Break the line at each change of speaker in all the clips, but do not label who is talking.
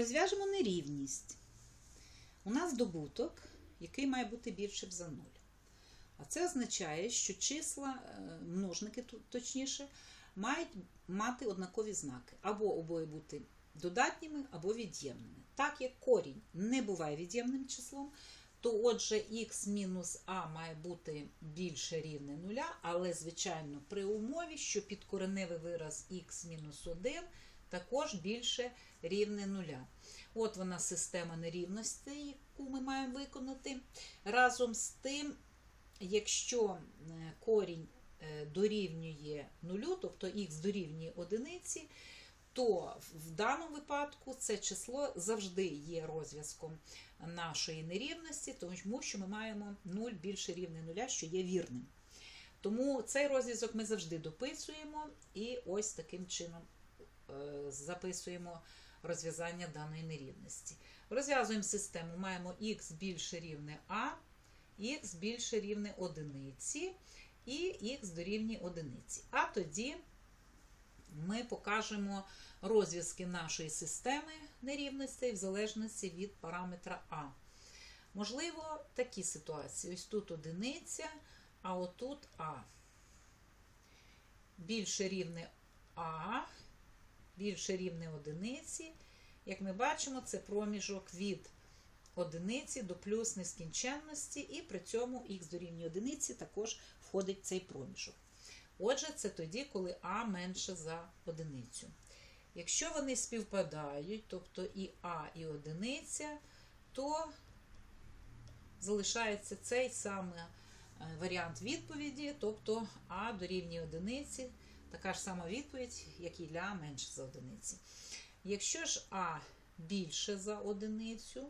Розв'яжемо нерівність. У нас добуток, який має бути більшим за 0. А це означає, що числа, е, множники точніше, мають мати однакові знаки. Або обоє бути додатніми, або від'ємними. Так як корінь не буває від'ємним числом, то отже х мінус а має бути більше рівне нуля, але, звичайно, при умові, що підкореневий вираз х мінус 1 також більше рівне нуля. От вона система нерівностей, яку ми маємо виконати. Разом з тим, якщо е, корінь е, дорівнює нулю, тобто х дорівнює одиниці, то в даному випадку це число завжди є розв'язком нашої нерівності, тому що ми маємо 0 більше рівне нуля, що є вірним. Тому цей розв'язок ми завжди дописуємо і ось таким чином записуємо розв'язання даної нерівності. Розв'язуємо систему, маємо х більше рівне а, х більше рівне одиниці і х дорівнює одиниці. А тоді ми покажемо розв'язки нашої системи нерівностей в залежності від параметра А. Можливо, такі ситуації. Ось тут одиниця, а отут А. Більше рівне А, більше рівне одиниці. Як ми бачимо, це проміжок від одиниці до плюс нескінченності, і при цьому х дорівнює одиниці також входить цей проміжок. Отже, це тоді, коли А менше за одиницю. Якщо вони співпадають, тобто і А, і одиниця, то залишається цей самий е, варіант відповіді, тобто А дорівнює одиниці, така ж сама відповідь, як і для А менше за одиниці. Якщо ж А більше за одиницю,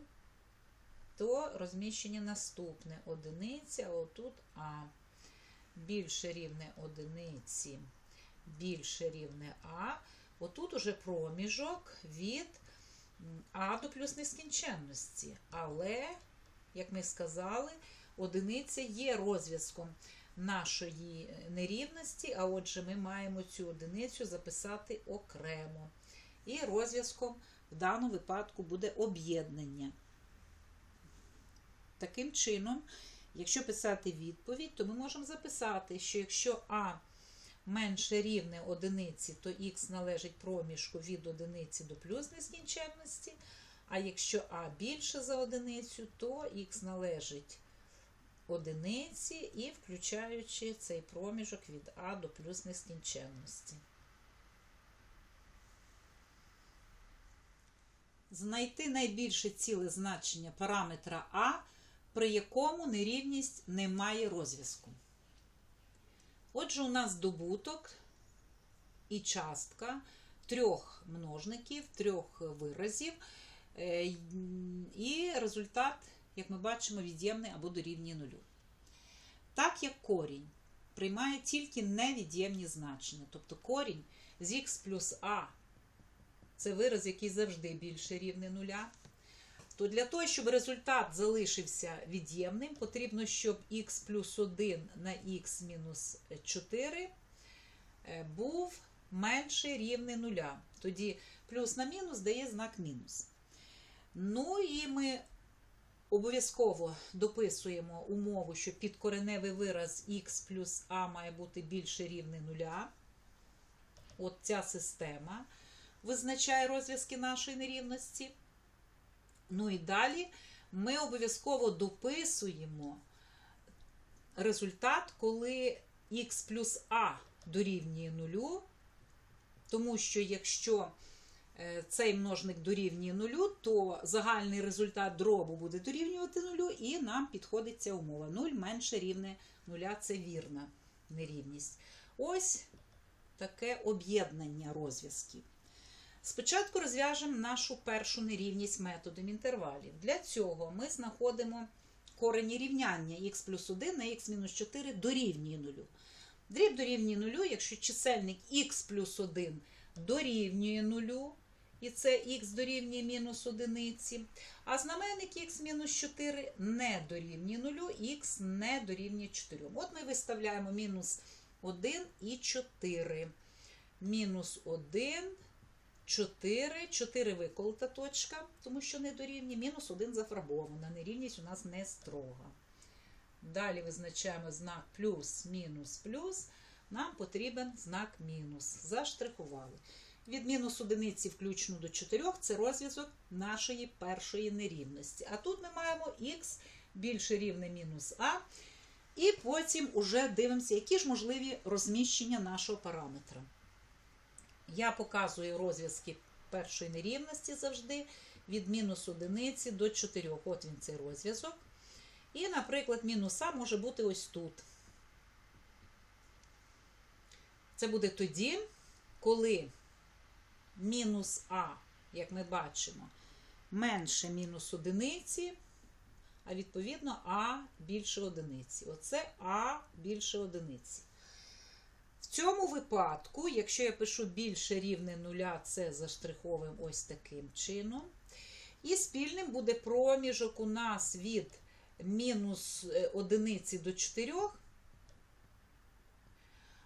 то розміщення наступне одиниця, отут А більше рівне одиниці, більше рівне А. Отут уже проміжок від А до плюс нескінченності. Але, як ми сказали, одиниця є розв'язком нашої нерівності, а отже, ми маємо цю одиницю записати окремо. І розв'язком в даному випадку буде об'єднання. Таким чином, якщо писати відповідь, то ми можемо записати, що якщо А менше рівне одиниці, то х належить проміжку від одиниці до плюс нескінченності, а якщо А більше за одиницю, то х належить одиниці і включаючи цей проміжок від А до плюс нескінченності. Знайти найбільше ціле значення параметра А, при якому нерівність не має розв'язку. Отже, у нас добуток і частка трьох множників, трьох виразів, е, і результат, як ми бачимо, від'ємний або дорівнює нулю. Так як корінь приймає тільки невід'ємні значення, тобто корінь з х плюс а це вираз, який завжди більше рівне нуля, то для того, щоб результат залишився від'ємним, потрібно, щоб х плюс 1 на х мінус 4 е, був менше рівне нуля. Тоді плюс на мінус дає знак мінус. Ну і ми обов'язково дописуємо умову, що підкореневий вираз х плюс а має бути більше рівне нуля. От ця система визначає розв'язки нашої нерівності. Ну і далі ми обов'язково дописуємо результат, коли х плюс а дорівнює нулю, тому що якщо цей множник дорівнює нулю, то загальний результат дробу буде дорівнювати нулю, і нам підходить ця умова. 0 менше рівне нуля це вірна нерівність. Ось таке об'єднання розв'язків. Спочатку розв'яжемо нашу першу нерівність методом інтервалів. Для цього ми знаходимо корені рівняння х плюс 1 на х мінус 4 дорівнює нулю. Дріб дорівнює нулю, якщо чисельник х плюс 1 дорівнює нулю, і це х дорівнює мінус одиниці, а знаменник х мінус 4 не дорівнює нулю, х не дорівнює 4. От ми виставляємо мінус 1 і 4. Мінус 1, 4, 4 виколота точка, тому що не дорівнює, мінус 1 зафарбована. Нерівність у нас не строга. Далі визначаємо знак плюс, мінус, плюс. Нам потрібен знак мінус. Заштрихували. Від мінус одиниці включно до 4 це розв'язок нашої першої нерівності. А тут ми маємо х більше рівне мінус а. І потім уже дивимося, які ж можливі розміщення нашого параметра. Я показую розв'язки першої нерівності завжди від мінус одиниці до 4. От він цей розв'язок. І, наприклад, мінус А може бути ось тут. Це буде тоді, коли мінус А, як ми бачимо, менше мінус одиниці, а відповідно А більше одиниці. Оце А більше одиниці. В цьому випадку, якщо я пишу більше рівне нуля, це заштриховуємо ось таким чином. І спільним буде проміжок у нас від мінус одиниці до 4.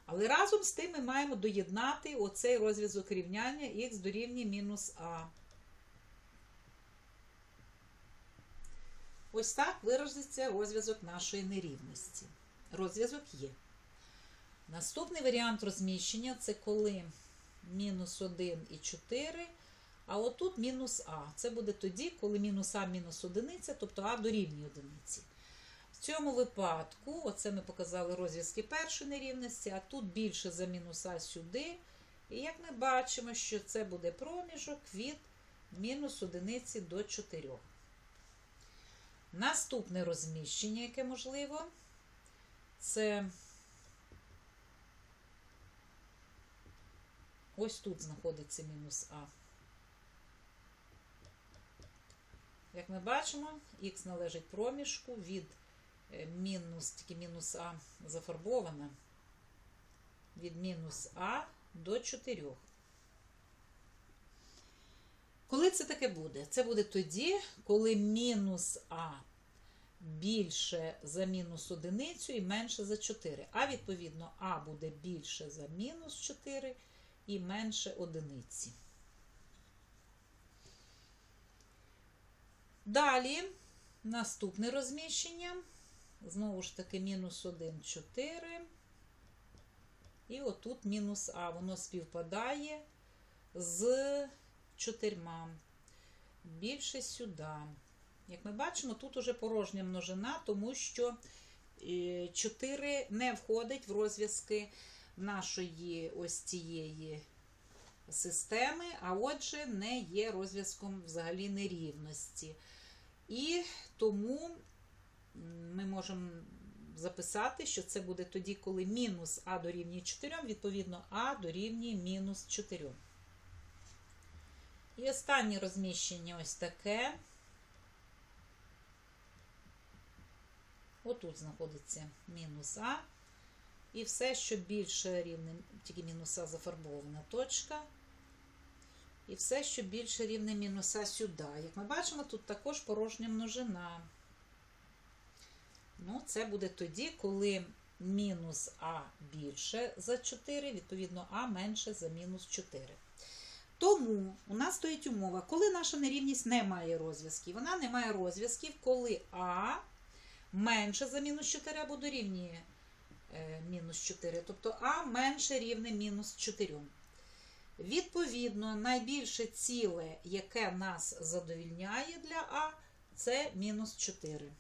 Але разом з тим ми маємо доєднати оцей розв'язок рівняння х дорівнює мінус а. Ось так виразиться розв'язок нашої нерівності. Розв'язок є. Наступний варіант розміщення це коли мінус 1 і 4, а отут мінус а. Це буде тоді, коли мінус а мінус одиниця, тобто а дорівнює одиниці. Цьому випадку, оце ми показали розв'язки першої нерівності, а тут більше за мінус а сюди. І як ми бачимо, що це буде проміжок від мінус одиниці до 4. Наступне розміщення, яке можливо, це ось тут знаходиться мінус А. Як ми бачимо, х належить проміжку від мінус, тільки мінус А зафарбована, від мінус А до 4. Коли це таке буде? Це буде тоді, коли мінус А більше за мінус одиницю і менше за 4. А відповідно, А буде більше за мінус 4 і менше одиниці. Далі наступне розміщення. Знову ж таки, мінус 1, 4. І отут мінус А. Воно співпадає з 4. Більше сюди. Як ми бачимо, тут уже порожня множина, тому що 4 не входить в розв'язки нашої ось цієї системи, а отже, не є розв'язком взагалі нерівності. І тому ми можемо записати, що це буде тоді, коли мінус А дорівнює 4, відповідно, А дорівнює мінус 4. І останнє розміщення ось таке. Отут знаходиться мінус А. І все, що більше рівне, тільки мінуса зафарбована точка. І все, що більше рівне мінуса сюди. Як ми бачимо, тут також порожня множина. Ну, це буде тоді, коли мінус А більше за 4, відповідно, А менше за мінус 4. Тому у нас стоїть умова, коли наша нерівність не має розв'язків. Вона не має розв'язків, коли А менше за мінус 4 або дорівнює е, мінус 4. Тобто А менше рівне мінус 4. Відповідно, найбільше ціле, яке нас задовільняє для А, це мінус 4.